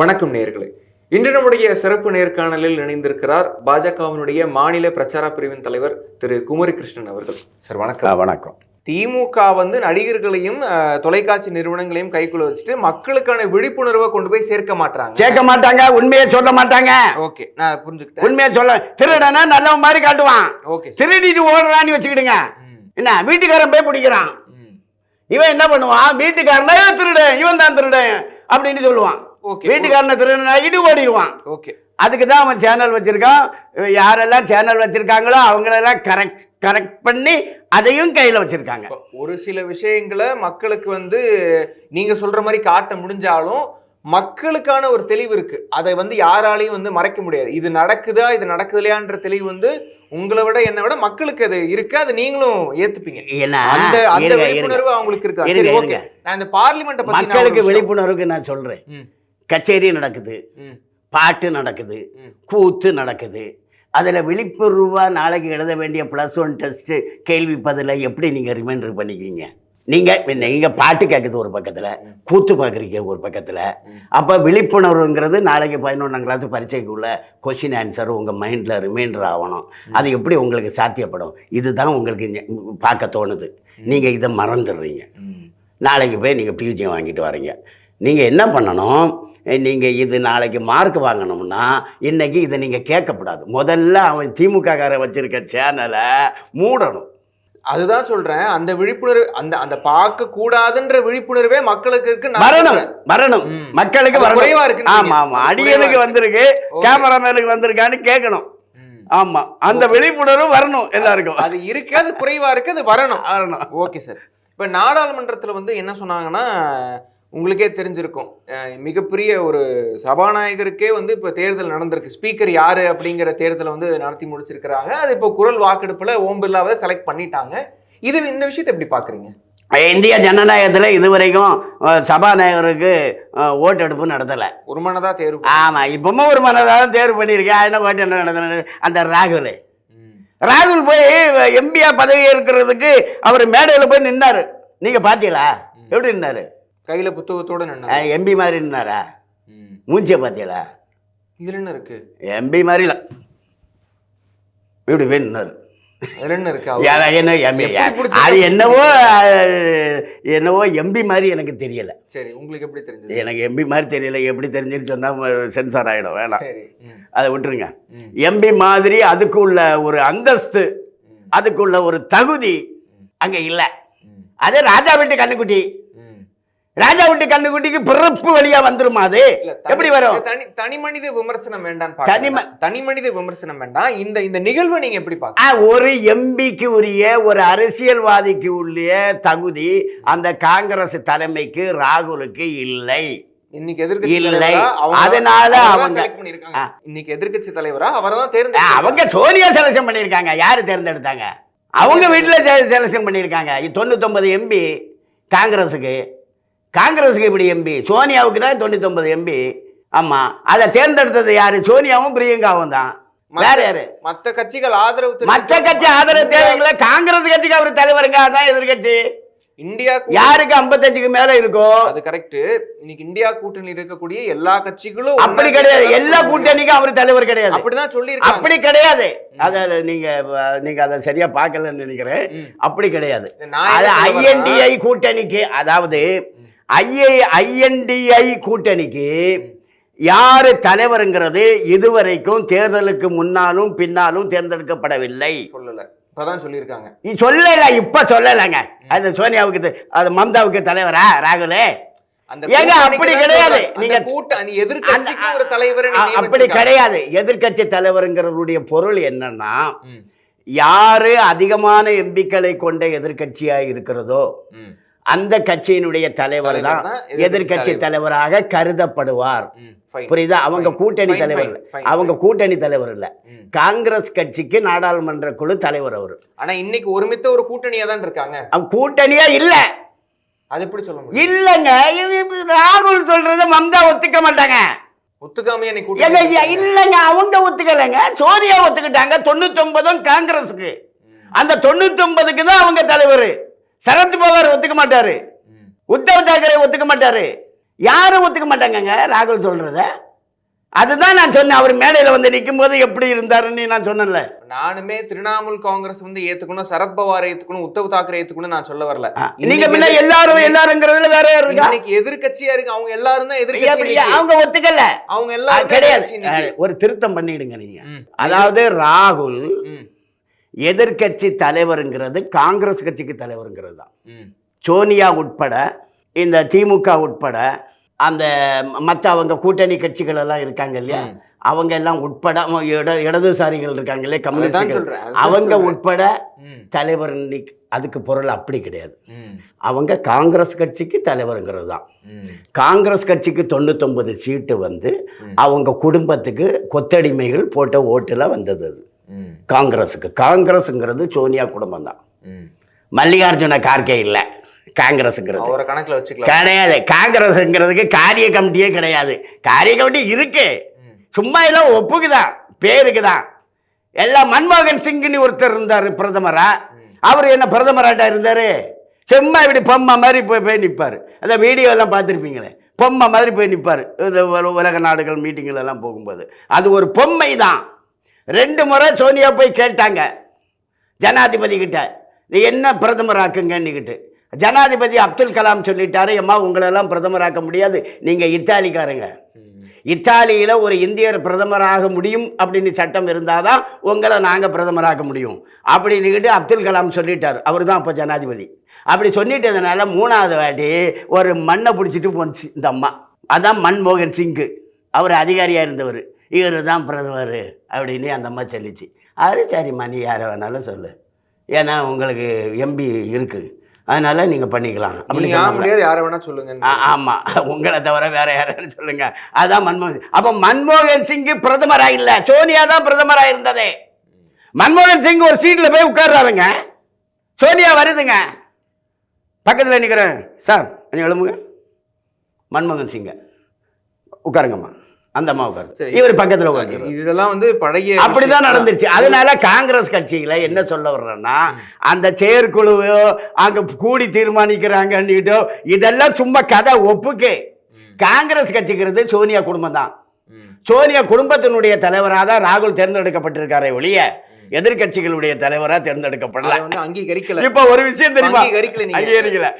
வணக்கம் நேயர்களே இன்று நம்முடைய சிறப்பு நேர்காணலில் இணைந்திருக்கிறார் பாஜகவினுடைய மாநில பிரச்சார பிரிவின் தலைவர் திரு குமரி கிருஷ்ணன் அவர்கள். சார் வணக்கம். வணக்கம். திமுக வந்து நடிகர்களையும் தொலைக்காட்சி நிறுவனங்களையும் கைக்குள்ள வச்சுட்டு மக்களுக்கான விழிப்புணர்வை கொண்டு போய் சேர்க்க மாட்டாங்க சேர்க்க மாட்டாங்க உண்மையை சொல்ல மாட்டாங்க. ஓகே நான் புரிஞ்சுக்கிட்டேன். உண்மையை சொல்ல திருடனா நல்லவன் மாதிரி காட்டுவான். ஓகே. திருடிட்டு ஓடுறான்னு வச்சுக்கிடுங்க. என்ன வீட்டுக்காரன் போய் பிடிக்கிறான். இவன் என்ன பண்ணுவான்? வீட்டுக்காரனே திருடன் இவன் தான் திருடன் அப்படின்னு சொல்லுவான். வீட்டுக்காரனை திருடன் ஆகிட்டு ஓடிடுவான். ஓகே அதுக்கு தான் அவன் சேனல் வச்சிருக்கான். யாரெல்லாம் சேனல் வச்சிருக்காங்களோ அவங்களெல்லாம் கரெக்ட் கரெக்ட் பண்ணி அதையும் கையில் வச்சிருக்காங்க. ஒரு சில விஷயங்களை மக்களுக்கு வந்து நீங்க சொல்ற மாதிரி காட்ட முடிஞ்சாலும் மக்களுக்கான ஒரு தெளிவு இருக்கு. அதை வந்து யாராலையும் வந்து மறைக்க முடியாது. இது நடக்குதா இது நடக்குது இல்லையான்ற தெளிவு வந்து உங்களை விட என்னை விட மக்களுக்கு அது இருக்கு. அதை நீங்களும் ஏத்துப்பீங்க. அந்த அந்த. விழிப்புணர்வு அவங்களுக்கு இருக்கா. நான் இந்த ஒரு மக்களுக்கு விழிப்புணர்வுக்கு நான் சொல்றேன். கச்சேரி நடக்குது. பாட்டு நடக்குது. கூத்து நடக்குது. அதில் விழிப்புணர்வாக நாளைக்கு எழுத வேண்டிய ப்ளஸ் ஒன் டெஸ்ட்டு கேள்வி பதிலை எப்படி நீங்கள் ரிமைண்டர் பண்ணிக்குவீங்க நீங்கள் நீங்கள் பாட்டு கேட்குது ஒரு பக்கத்தில். கூத்து பார்க்குறீங்க ஒரு பக்கத்தில். அப்போ விழிப்புணர்வுங்கிறது நாளைக்கு பதினொன்றாம் கிளாஸ் பரீட்சைக்குள்ள கொஷின் ஆன்சர் உங்கள் மைண்டில் ரிமைண்டர் ஆகணும். அது எப்படி உங்களுக்கு சாத்தியப்படும்? இதுதான் உங்களுக்கு பார்க்க தோணுது. நீங்கள் இதை மறந்துடுறீங்க. நாளைக்கு போய் நீங்கள் பியூஜி வாங்கிட்டு வரீங்க. நீங்கள் என்ன பண்ணணும்? நீங்கள் இது நாளைக்கு மார்க் வாங்கணும்னா இன்னைக்கு இதை நீங்கள் கேட்கக்கூடாது. முதல்ல அவன் திமுக காரன் வச்சிருக்க சேனலை மூடணும். அதுதான் சொல்றேன். அந்த விழிப்புணர்வு அந்த அந்த பார்க்க கூடாதுன்ற விழிப்புணர்வே மக்களுக்கு இருக்கு நான் வரணும் சொல்றேன். வரணும். ம். மக்களுக்கு குறைவா இருக்குன்னு ஆமா ஆமா. அடியனுக்கு இருக்கு. வந்திருக்கு. கேமராமேனுக்கு வந்திருக்கான்னு கேட்கணும். ஆமா. அந்த விழிப்புணர்வு வரணும் எல்லாருக்கும். அது இருக்கு அது குறைவா இருக்கு அது வரணும். வரணும். Okay sir. இப்போ நாடாளுமன்றத்தில் வந்து என்ன சொன்னாங்கன்னா உங்களுக்கே தெரிஞ்சிருக்கும். மிகப்பெரிய ஒரு சபாநாயகருக்கே வந்து இப்போ தேர்தல் நடந்திருக்கு. ஸ்பீக்கர் யாரு அப்படிங்கிற தேர்தலை வந்து நடத்தி முடிச்சிருக்கிறாங்க. அது இப்போ குரல் வாக்கெடுப்பில் ஓம் பிர்லாவை செலக்ட் பண்ணிட்டாங்க. இது இந்த விஷயத்தை எப்படி பார்க்குறீங்க இந்திய ஜனநாயகத்தில் இதுவரைக்கும் சபாநாயகருக்கு ஓட்டெடுப்பு நடத்தலை. ஒரு மனதா தேர்வு ஆமா இப்பவும் ஒரு மனதாக தேர்வு பண்ணியிருக்கேன் என்ன ஓட்டு என்ன நடந்தது? அந்த ராகுல். ராகுல் போய் எம்பியா பதவி இருக்கிறதுக்கு அவர் மேடையில் போய் நின்னாரு. நீங்க பாத்தீங்களா? எப்படி நின்னாரு? கையில புத்தகத்தோட நின்னா எம்பி மாதிரி நின்னாரா. மூஞ்சிய பாத்தீங்களா? இதுல என்ன இருக்கு? எம்பி மாதிரி இல்ல. இப்படி போய் நின்னாரு? அது என்னவோ என்னவோ எம்பி மாதிரி எனக்கு தெரியல. சரி உங்களுக்கு எப்படி தெரிஞ்சது? எனக்கு எம்பி மாதிரி தெரியல. எப்படி தெரிஞ்சுன்னு சொன்னா சென்சார் ஆயிடும். வேணாம். அதை விட்டுருங்க. எம்பி மாதிரி அதுக்குள்ள ஒரு அந்தஸ்து. அதுக்குள்ள ஒரு தகுதி அங்க இல்ல. அது ராஜா வீட்டு கண்ணுக்குட்டி. ராஜா வீட்டு கண்ணுக்குட்டிக்கு பிறப்பு வழியா வந்துருமா அது? எப்படி வரும்? தனி தனி மனித விமர்சனம் வேண்டாம் தனி- தனி மனித விமர்சனம் வேண்டாம். இந்த இந்த நிகழ்வை நீங்க எப்படி பாக்க ஆ, ஒரு எம்பிக்கு உரிய ஒரு அரசியல்வாதிக்கு உள்ள தகுதி அந்த காங்கிரஸ் தலைமைக்கு ராகுலுக்கு இல்லை. இன்னைக்கு இல்லை. அதனால அவங்க- பண்ணிருக்காங்க. இன்னைக்கு எதிர்க்கட்சி தலைவரா தேர்ந்து அவங்க சோனியா செலக்ஷன் பண்ணியிருக்காங்க. யாரு தேர்ந்தெடுத்தாங்க? அவங்க வீட்டில் செலக்ஷன் பண்ணியிருக்காங்க. தொண்ணூத்தொன்பது எம்பி காங்கிரஸுக்கு. காங்கிரஸுக்கு இப்படி எம்பி சோனியாவுக்கு தான் தொண்ணூத்தொன்பது எம்பி ஆமா அதை தேர்ந்தெடுத்தது யாரு? சோனியாவும் பிரியங்காவும் தான். வேற யாரு? மத்த கட்சிகள் ஆதரவு மற்ற கட்சி ஆதரவு தேவைங்களா காங்கிரஸ் கட்சிக்கு அவர் தலைவருங்க அதான் எதிர்கட்சி. இந்தியா யாருக்கு ஐம்பத்தஞ்சுக்கு மேல இருக்கோ? அது கரெக்ட் இன்னைக்கு இந்தியா கூட்டணி இருக்கக்கூடிய எல்லா கட்சிகளும் அப்படி கிடையாது. எல்லா கூட்டணிக்கும் அவர் தலைவர் கிடையாது. அப்படிதான் சொல்லியிருக்காங்க. அப்படி கிடையாது. அத நீங்க நீங்க அதை சரியா பார்க்கலன்னு நினைக்கிறேன். அப்படி கிடையாது. சொல்ல ஐஎன்டிஐ கூட்டணிக்கு அதாவது ஐஏ ஐஎன்டிஐ கூட்டணிக்கு யாரு தலைவருங்கிறது இதுவரைக்கும் தேர்தலுக்கு முன்னாலும் பின்னாலும் தேர்ந்தெடுக்கப்படவில்லை. சொல்லல. இப்பதான் சொல்லியிருக்காங்க. சொல்லல இப்ப சொல்லலைங்க. அது சோனியாவுக்கு அது மம்தாவுக்கு தலைவரா ராகுல்? அப்படி கிடையாது. நீங்க- கூட்ட அந்த எதிர்க்கட்சிக்கு ஒரு தலைவரை அ- அப்படி கிடையாது. எதிர்க்கட்சி தலைவருங்கிறதுடைய பொருள் என்னன்னா யாரு அதிகமான எம்பிக்களை கொண்ட எதிர்க்கட்சியா இருக்கிறதோ அந்த கட்சியினுடைய தலைவர் தான் எதிர்க்கட்சி தலைவராக கருதப்படுவார். புரியுது? அவங்க. கூட்டணி தலைவர் அவங்க கூட்டணி தலைவர் இல்ல. காங்கிரஸ் கட்சிக்கு நாடாளுமன்ற குழு தலைவர் அவர். ஆனா இன்னைக்கு ஒருமித்த ஒரு கூட்டணியா தான் இருக்காங்க. அவங்க கூட்டணியே இல்ல. அது எப்படி சொல்ல இல்லங்க. ராகுல் சொல்றத மம்தா ஒத்துக்க மாட்டாங்க. ஒத்துக்காமையா இல்லங்க. அவங்க ஒத்துக்கலைங்க. சோனியா ஒத்துக்கிட்டாங்க. தொண்ணூத்தொன்பதும் காங்கிரஸுக்கு. அந்த தொண்ணூத்தொன்பதுக்கு தான் அவங்க தலைவர். சரத் பவார் ஒத்துக்க மாட்டாரு. உத்தவ் தாக்கரே ஒத்துக்க மாட்டாரு. யாரும் ஒத்துக்க மாட்டாங்கங்க? ராகுல் சொல்றத. அதுதான் நான் சொன்னேன். அவர் மேடையில வந்து நிற்கும் போது எப்படி இருந்தாருன்னு நான் சொன்னேன்ல. நானுமே திரிணாமுல் காங்கிரஸ் வந்து ஏத்துக்கணும் சரத்பவார் ஏத்துக்கணும் உத்தவ் தாக்கரே ஏத்துக்கணும் நான் சொல்ல வரல. நீங்க முன்ன எல்லாரும் எல்லாருங்கிறதுல வேற யார் இருக்கா? இன்னைக்கு எதிர்க்கட்சியா இருக்கு. அவங்க எல்லாரும் தான் எப்படி எதிர்க்கட்சி அவங்க ஒத்துக்கல. அவங்க எல்லாரும் கிடையாது. ஒரு திருத்தம் பண்ணிடுங்க நீங்க. அதாவது ராகுல் ம், எதிர்க்கட்சி தலைவருங்கிறது காங்கிரஸ் கட்சிக்கு தலைவருங்கிறது தான். சோனியா உட்பட இந்த திமுக உட்பட அந்த மற்ற அவங்க கூட்டணி கட்சிகள் எல்லாம் இருக்காங்க இல்லையா. அவங்க எல்லாம் உட்பட இட இடதுசாரிகள் இருக்காங்க இல்லையா? கம்யூனிஸ்ட் அவங்க. உட்பட தலைவர் அதுக்கு பொருள் அப்படி கிடையாது. அவங்க காங்கிரஸ் கட்சிக்கு தலைவருங்கிறது தான். காங்கிரஸ் கட்சிக்கு தொண்ணூத்தொன்பது சீட்டு வந்து. அவங்க குடும்பத்துக்கு கொத்தடிமைகள் போட்ட ஓட்டுல வந்தது அது. காங்கிரஸுக்கு. காங்கிரஸுங்கிறது சோனியா குடும்பம் தான். மல்லிகார்ஜுன கார்கே இல்லை. காங்கிரஸுங்கிறது. அவரை கணக்குல வச்சுக்கலாம். கிடையாது. காங்கிரஸுங்கிறதுக்கு காரிய கமிட்டியே கிடையாது. காரிய கமிட்டி இருக்கு. சும்மா எல்லாம் ஒப்புக்குதான் பேருக்கு தான் எல்லாம் மன்மோகன் சிங்னு ஒருத்தர் இருந்தார் பிரதமரா. அவர் என்ன பிரதமராட்டா இருந்தாரு? சும்மா இப்படி பொம்மை மாதிரி போய் போய் நிற்பார் அந்த வீடியோ எல்லாம் பார்த்துருப்பீங்களே? பொம்மை மாதிரி போய் நிற்பார் உல- உலக நாடுகள் மீட்டிங்கில் எல்லாம் போகும்போது. அது ஒரு பொம்மை தான் ரெண்டு முறை சோனியா போய் கேட்டாங்க. ஜனாதிபதி கிட்ட நீ என்ன பிரதமராக்குங்கன்னுக்கிட்டு ஜனாதிபதி அப்துல் கலாம் சொல்லிட்டாரு அம்மா உங்களெல்லாம் பிரதமராக்க முடியாது. நீங்கள் இத்தாலிக்காரங்க. இத்தாலியில் ஒரு இந்தியர் பிரதமராக முடியும் அப்படின்னு சட்டம் இருந்தால் தான் உங்களை நாங்கள் பிரதமராக்க முடியும். அப்படின்னுக்கிட்டு அப்துல் கலாம் சொல்லிட்டார். அவர் தான் அப்போ ஜனாதிபதி. அப்படி சொல்லிட்டதுனால மூணாவது வாட்டி ஒரு மண்ணை பிடிச்சிட்டு போச்சு இந்த அம்மா. அதான் மன்மோகன் சிங்கு. அவர் அதிகாரியாக இருந்தவர். இவர் தான் பிரதமர் அப்படின்னு அந்த அம்மா சொல்லிச்சு. அது சரிம்மா நீ யாரை வேணாலும் சொல்லு. ஏன்னா உங்களுக்கு எம்பி இருக்குது அதனால் நீங்கள் பண்ணிக்கலாம். அப்படின்னு யாரை வேணா சொல்லுங்க. ஆ- ஆமா. உங்களை தவிர வேற யாரும் சொல்லுங்க. அதான் மன்மோகன். அப்ப மன்மோகன் சிங் பிரதமரா இல்ல? சோனியா தான் பிரதமரா இருந்ததே. மன்மோகன் சிங் ஒரு சீட்ல போய் உட்கார்றாருங்க. சோனியா வருதுங்க. பக்கத்துல நிக்கிறேன். சார் கொஞ்சம் எழுமுங்க மன்மோகன் சிங்க. உட்காருங்கம்மா. அந்த. இவர் பக்கத்துல இதெல்லாம் வந்து பழைய அப்படிதான். நடந்துச்சு அதனால காங்கிரஸ் கட்சிகளை என்ன சொல்ல வர்றேன்னா அந்த செயற்குழுவோ அங்க கூடி தீர்மானிக்கிறாங்கன்னுட்டோ இதெல்லாம் சும்மா கதை ஒப்புக்கு. காங்கிரஸ் கட்சிக்கிறது சோனியா குடும்பம் தான். சோனியா குடும்பத்தினுடைய தலைவராக தான் ராகுல் தேர்ந்தெடுக்கப்பட்டிருக்காரே ஒழிய எதிர்க்கட்சிகளுடைய தலைவரா தேர்ந்தெடுக்கப்படல. அங்கீகரிக்கல. இப்ப ஒரு விஷயம் தெரியுமா? அங்கீகரிக்கல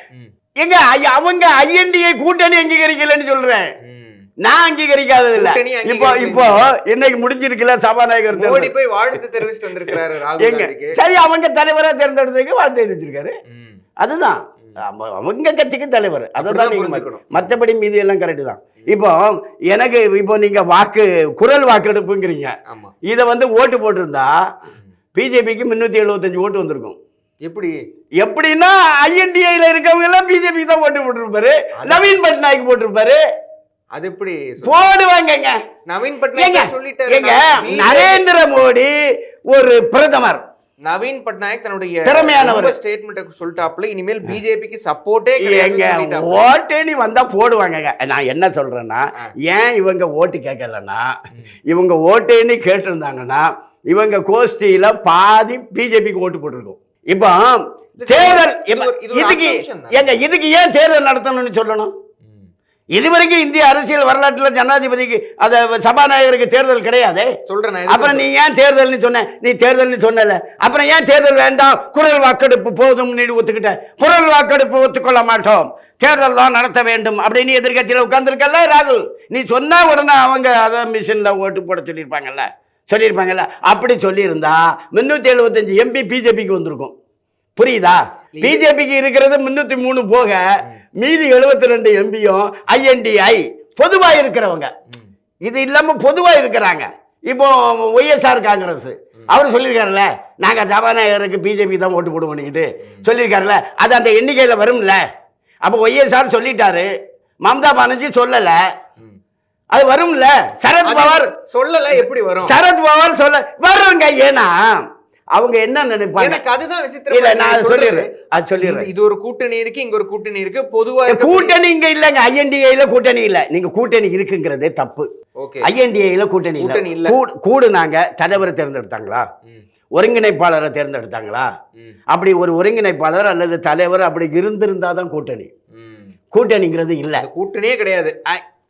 எங்க அவங்க ஐஎன்டிஏ கூட்டணி அங்கீகரிக்கலன்னு சொல்றேன். நான் அங்கீகரிக்காதது இல்ல இப்போ இப்போ இன்னைக்கு முடிஞ்சிருக்குல்ல சபாநாயகர் மோடி. போய் வாழ்த்து தெரிவிச்சிட்டு வந்திருக்கிறாரு சரி அவங்க தலைவரா தேர்ந்தெடுத்ததுக்கு வாழ்த்து தெரிவிச்சிருக்காரு. அதுதான். அவ- அவங்க கட்சிக்கு தலைவர். அதான். மற்றபடி மீதி எல்லாம் கரெக்டு தான். இப்போ எனக்கு இப்போ நீங்க வாக்கு குரல் வாக்கெடுப்புங்கிறீங்க. இதை வந்து ஓட்டு போட்டிருந்தா பிஜேபிக்கு முன்னூத்தி எழுபத்தஞ்சு ஓட்டு வந்திருக்கும். எப்படி? எப்படின்னா ஐஎன்டிஐல இருக்கவங்க எல்லாம் பிஜேபி தான் ஓட்டு போட்டிருப்பாரு. நவீன் பட்நாயக் போட்டிருப்பாரு. அது எப்படி? போடுவாங்கங்க. நவீன் பட்நாயக் சொல்லிட்டாரு. BJP நரேந்திர மோடி ஒரு பிரதமர். நவீன் பட்நாயக் தன்னுடைய திறமையானவர். ஸ்டேட்மெண்ட் சொல்லிட்டாப்ல இனிமேல் பிஜேபிக்கு சப்போர்ட்டே எங்க ஓட்டேனி வந்தா போடுவாங்கங்க. நான் என்ன சொல்றேன்னா. ஏன் இவங்க ஓட்டு கேட்கலன்னா இவங்க ஓட்டேன்னு கேட்டிருந்தாங்கன்னா இவங்க கோஷ்டியில பாதி பிஜேபிக்கு ஓட்டு போட்டிருக்கும். இப்போ தேர்தல் இது ஒரு- இது ஒரு இதுக்கு. ஏங்க இதுக்கு ஏன் தேர்தல் நடத்தணும்னு சொல்லணும்? இதுவரைக்கும் இந்திய அரசியல் வரலாற்றுல ஜனாதிபதிக்கு அத சபாநாயகருக்கு தேர்தல் கிடையாதே? சொல்றேன் அப்புறம் நீ ஏன் தேர்தல்னு சொன்ன? நீ தேர்தல்னு சொன்னல. அப்புறம் ஏன் தேர்தல் வேண்டாம்? குரல் வாக்கெடுப்பு போதும் நீ ஒத்துக்கிட்ட. குரல் வாக்கெடுப்பு ஒத்துக்கொள்ள மாட்டோம். தேர்தல் தான் நடத்த வேண்டும் அப்படின்னு எதிர்கட்சியில் உட்கார்ந்துருக்கல ராகுல்? நீ சொன்னா உடனே அவங்க அதான் மிஷின்ல ஓட்டு போட சொல்லியிருப்பாங்கல்ல? சொல்லியிருப்பாங்கல்ல? அப்படி சொல்லியிருந்தா முன்னூத்தி எழுபத்தஞ்சு எம்பி பிஜேபிக்கு வந்திருக்கும். புரியுதா? பிஜேபிக்கு இருக்கிறது முன்னூத்தி மூணு போக மீதி எழுபத்தி ரெண்டு எம்பியும் ஐஎன்டிஐ பொதுவா இருக்கிறவங்க. இது இல்லாம பொதுவா இருக்கிறாங்க. இப்போ ஒய்எஸ்ஆர் காங்கிரஸ். அவர் சொல்லியிருக்காருல்ல நாங்க சபாநாயகருக்கு பிஜேபி தான் ஓட்டு போடுவோம்னுக்கிட்டு சொல்லியிருக்காருல்ல அது அந்த எண்ணிக்கையில வரும்ல. அப்போ ஒய்எஸ்ஆர் சொல்லிட்டாரு மம்தா பானர்ஜி சொல்லல. அது வரும்ல. சரத் பவார் சொல்லல எப்படி வரும்? சரத் பவார் சொல்ல வருங்க ஏன்னா அவங்க என்ன நினைப்பாங்க? எனக்கு அதுதான் இல்ல விசித்திரம் நான் சொல்லிடுறேன். அது சொல்லிடுறேன். இது ஒரு கூட்டணி இருக்கு இங்க ஒரு கூட்டணி இருக்கு. பொதுவா கூட்டணி இங்க இல்லைங்க. ஐஎன்டிஏல கூட்டணி இல்ல. நீங்க கூட்டணி இருக்குங்கிறதே தப்பு. ஓகே. ஐஎன்டிஏல கூட்டணி கூட்டணி இல்ல. இல்ல. கூ- கூடுனாங்க தலைவரை தேர்ந்தெடுத்தாங்களா? ஒருங்கிணைப்பாளரை தேர்ந்தெடுத்தாங்களா? அப்படி ஒரு ஒருங்கிணைப்பாளர் அல்லது தலைவர் அப்படி இருந்திருந்தா தான் கூட்டணி. கூட்டணிங்கிறது இல்லை. கூட்டணியே கிடையாது.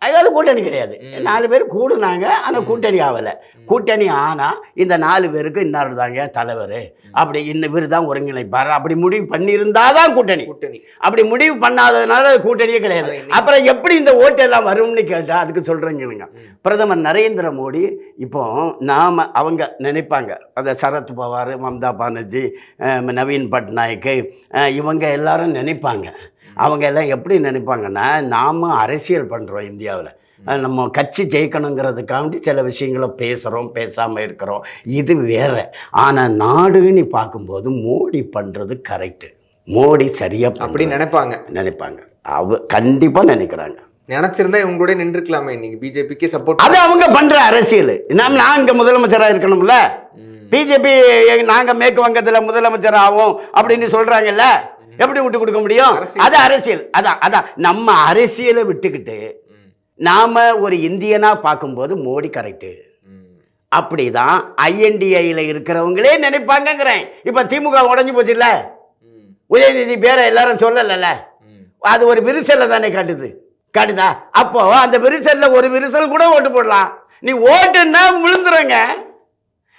அதாவது கூட்டணி கிடையாது. நாலு பேர் கூடுனாங்க ஆனால். கூட்டணி ஆகலை. கூட்டணி ஆனால் இந்த நாலு பேருக்கு இன்னார் தாங்க தலைவர். அப்படி இன்ன இவர் தான் ஒருங்கிணைப்பார். அப்படி முடிவு பண்ணியிருந்தாதான் கூட்டணி. கூட்டணி. அப்படி முடிவு பண்ணாததுனால அது கூட்டணியே கிடையாது. அப்புறம் எப்படி இந்த ஓட்டு எல்லாம் வரும்னு கேட்டால் அதுக்கு சொல்கிறேங்க. பிரதமர் நரேந்திர மோடி இப்போ நாம் அவங்க நினைப்பாங்க. அந்த சரத் பவார் மம்தா பானர்ஜி நவீன் பட்நாயக்கு இவங்க எல்லாரும் நினைப்பாங்க. அவங்க எல்லாம் எப்படி நினைப்பாங்கன்னா நாம் அரசியல் பண்ணுறோம் இந்தியாவில். நம்ம கட்சி ஜெயிக்கணுங்கிறதுக்காண்டி சில விஷயங்களை பேசுகிறோம் பேசாமல் இருக்கிறோம். இது வேற. ஆனால் நாடுன்னு பார்க்கும்போது மோடி பண்ணுறது கரெக்டு மோடி சரியாக அப்படி நினைப்பாங்க. நினைப்பாங்க. அவ கண்டிப்பாக நினைக்கிறாங்க. நினைச்சிருந்தா இவங்க கூட நின்றுக்கலாமே நீங்க பிஜேபிக்கு சப்போர்ட் அது அவங்க பண்ற அரசியல். நாம் நான் இங்க முதலமைச்சரா இருக்கணும்ல. பிஜேபி நாங்க மேற்கு வங்கத்துல முதலமைச்சர் ஆவோம் அப்படின்னு சொல்றாங்கல்ல. எப்படி விட்டு கொடுக்க முடியும். அது அரசியல். அதான் அதான். நம்ம அரசியலை விட்டுக்கிட்டு நாம ஒரு இந்தியனா பார்க்கும்போது மோடி கரெக்டு அப்படிதான் ஐஎன்டிஐல இருக்கிறவங்களே நினைப்பாங்கங்கிறேன். இப்ப திமுக உடஞ்சு போச்சுல்ல? உதயநிதி பேரை எல்லாரும் சொல்லலைல்ல? அது ஒரு விரிசல்ல தானே காட்டுது. காட்டுதா? அப்போ அந்த விரிசல்ல ஒரு விரிசல் கூட ஓட்டு போடலாம். நீ ஓட்டுன்னா விழுந்துருங்க.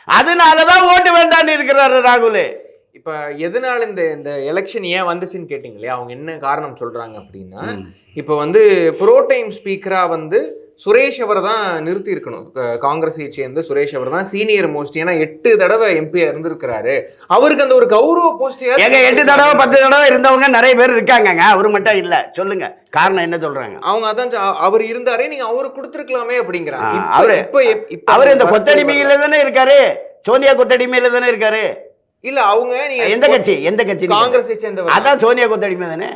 அதனாலதான் ஓட்டு வேண்டாம்னு இருக்கிறாரு ராகுல். இப்ப எதனால இந்த இந்த எலெக்ஷன் ஏன் வந்துச்சுன்னு கேட்டீங்க இல்லையா அவங்க என்ன காரணம் சொல்றாங்க அப்படின்னா இப்ப வந்து ப்ரோ டைம் ஸ்பீக்கரா வந்து சுரேஷ் அவரை தான் நிறுத்தி இருக்கணும் காங்கிரஸை சேர்ந்த சுரேஷ் அவர் தான் சீனியர் மோஸ்ட் ஏன்னா எட்டு தடவை எம்பியா இருந்திருக்கிறாரு. அவருக்கு அந்த ஒரு கௌரவ போஸ்ட் எங்க எட்டு தடவை பத்து தடவை இருந்தவங்க நிறைய பேர் இருக்காங்கங்க. அவரு மட்டும் இல்ல. சொல்லுங்க. காரணம் என்ன சொல்றாங்க? அவங்க அதான் அவர் இருந்தாரே நீங்க அவருக்கு கொடுத்துருக்கலாமே அப்படிங்கிறாங்க. அவரு- இப்ப அவர் இந்த கொத்தடிமையில தானே இருக்காரு? சோனியா கொத்தடிமையில தானே இருக்காரு? இல்ல அவங்க நீங்க எந்த கட்சி? எந்த கட்சி? காங்கிரஸை சேர்ந்தவர் அதான் சோனியா கொத்தடிமை தானே?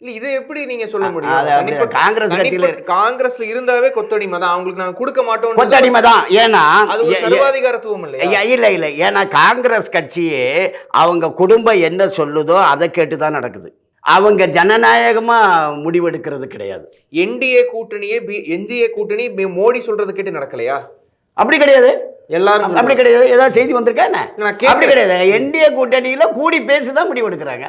இல்ல இது எப்படி நீங்க சொல்ல முடியும்? காங்கிரஸ் கட்சியில காங்கிரஸ்ல இருந்தாவே கொத்தடிமை தான் அவங்களுக்கு நாங்க கொடுக்க மாட்டோம் கொத்தடிமை தான் ஏன்னா அது சர்வாதிகாரத்துவம் இல்லையா? ஐயா, இல்ல இல்ல. ஏன்னா காங்கிரஸ் கட்சியே அவங்க குடும்பம் என்ன சொல்லுதோ அதை கேட்டு தான் நடக்குது. அவங்க ஜனநாயகமா முடிவெடுக்கிறது கிடையாது. என்டிஏ கூட்டணியே என்டிஏ கூட்டணி பி- மோடி சொல்றது கேட்டு நடக்கலையா? அப்படி கிடையாது. எல்லாரும் அப்படி. கிடையாது. ஏதாவது செய்தி வந்திருக்கா என்ன? அப்படி கிடையாது. என்டிஏ கூட்டணியில கூடி பேசி தான் முடிவு எடுக்கிறாங்க.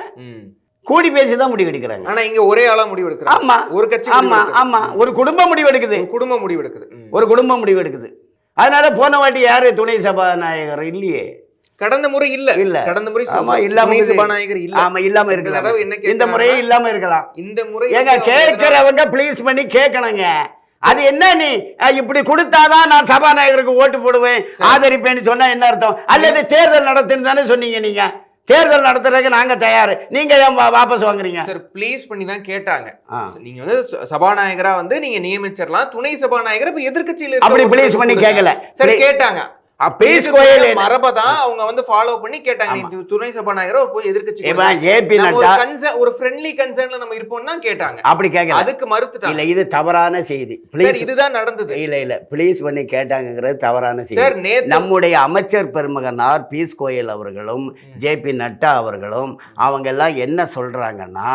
கூடி பேசி தான் முடிவு எடுக்கிறாங்க. ஆனா இங்க ஒரே ஆளா முடிவு எடுக்கிறாங்க. ஆமா. ஒரு கட்சி ஆமா. ஆமா. ஒரு குடும்பம் முடிவு எடுக்குது. குடும்பம் முடிவு எடுக்குது. ஒரு குடும்பம் முடிவு எடுக்குது. அதனால போன வாட்டி யாரு துணை சபாநாயகர்? இல்லையே. கடந்த முறை இல்ல. இல்ல. கடந்த முறை ஆமா, இல்லாம. சபாநாயகர் இல்ல. ஆமா இல்லாம இருக்கலாம். இந்த முறையே இல்லாம இருக்கலாம். இந்த முறை ஏங்க கேட்கிறவங்க ப்ளீஸ் பண்ணி கேட்கணுங்க. அது என்ன நீ? இப்படி கொடுத்தாதான் நான் சபாநாயகருக்கு ஓட்டு போடுவேன் ஆதரிப்பேன்னு சொன்னா என்ன அர்த்தம்? அல்லது தேர்தல் நடத்துன்னு தானே சொன்னீங்க நீங்க. தேர்தல் நடத்துறதுக்கு நாங்க தயார். நீங்க ஏன் வாபஸ் வாங்குறீங்க? சார் ப்ளீஸ் பண்ணி தான் கேட்டாங்க. நீங்க வந்து சபாநாயகரா வந்து நீங்க நியமிச்சிடலாம். துணை சபாநாயகர் இப்ப எதிர்க்கட்சியில அப்படி please பண்ணி கேட்கல. சரி கேட்டாங்க. பீஸ் கோயில் என்ன- மரபை தான் அவங்க வந்து ஃபாலோ பண்ணி கேட்டாங்க. துணை சபாநாயகரா போய் எதிர்க்கட்சி ஒரு ஒரு ஃப்ரெண்ட்லி கன்சர்ன்ல நம்ம இருப்போம்னா கேட்டாங்க. அப்படி கேட்கல அதுக்கு மறுத்துட்டாங்க. இல்ல இது தவறான செய்தி. ப்ளீஸ் இதுதான் நடந்தது. இல்ல இல்ல. ப்ளீஸ் பண்ணி கேட்டாங்கிறது தவறான செய்தி. நம்முடைய அமைச்சர் பெருமகனார் பீஸ் கோயல் அவர்களும் ஜேபி நட்டா அவர்களும் அவங்க எல்லாம் என்ன சொல்றாங்கன்னா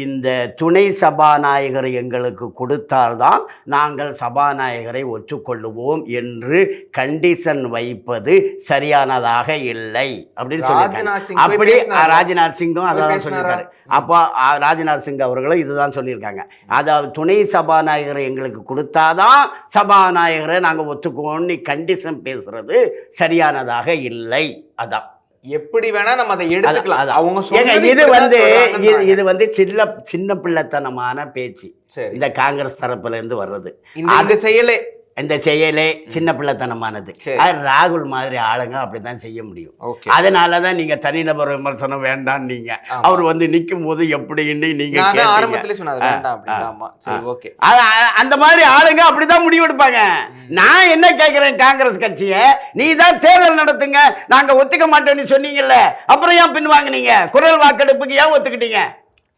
இந்த துணை சபாநாயகர் எங்களுக்கு கொடுத்தால்தான் நாங்கள் சபாநாயகரை ஒற்றுக்கொள்ளுவோம் என்று கண்டிஷன் வைப்பது சரியானதாக இல்லை அப்படின்னு போய் அப்படி. ராஜ்நாத் சிங்கும் அதான்? சொல்லியிருக்காரு. அப்போ ராஜ்நாத் சிங் அவர்களும் இதுதான் சொல்லியிருக்காங்க. அதாவது துணை சபாநாயகரை எங்களுக்கு கொடுத்தாதான் சபாநாயகரை நாங்கள் ஒத்துக்குவோம்னு கண்டிஷன் பேசுறது சரியானதாக இல்லை. அதான். எப்படி வேணா நம்ம அதை எடுத்துக்கலாம். அவங்க இது வந்து இது வந்து சின்ன சின்ன பிள்ளைத்தனமான பேச்சு. இந்த காங்கிரஸ் தரப்புல இருந்து வர்றது. இந்த செயலே இந்த செயலே சின்ன பிள்ளைத்தனமானது. அது ராகுல் மாதிரி ஆளுங்க அப்படிதான் செய்ய முடியும். அதனால தான் நீங்க தனிநபர் விமர்சனம் வேண்டாம் நீங்க. அவர் வந்து நிற்கும் போது எப்படின்னு நீங்க அந்த மாதிரி ஆளுங்க அப்படிதான் முடிவெடுப்பாங்க நான் என்ன கேட்கிறேன் காங்கிரஸ் கட்சியை? நீ தான் தேர்தல் நடத்துங்க. நாங்க ஒத்துக்க மாட்டோம்னு சொன்னீங்கல்ல. அப்புறம் ஏன் பின் வாங்குனீங்க குரல் வாக்கெடுப்புக்கு ஏன் ஒத்துக்கிட்டீங்க?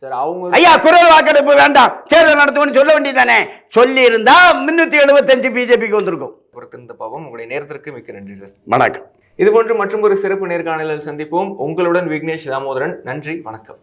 சார் அவங்க ஐயா குரல் வாக்கெடுப்பு வேண்டாம். தேர்தல் நடத்துவோம்னு சொல்ல வேண்டியதானே சொல்லி இருந்தா முன்னூத்தி எழுபத்தஞ்சு பிஜேபிக்கு வந்திருக்கும். பொறுத்திருந்த பாவம். உங்களுடைய நேரத்திற்கு மிக்க நன்றி சார். வணக்கம். இது போன்று மற்றும் ஒரு சிறப்பு நேர்காணலில் சந்திப்போம். உங்களுடன் விக்னேஷ் தாமோதரன். நன்றி வணக்கம்.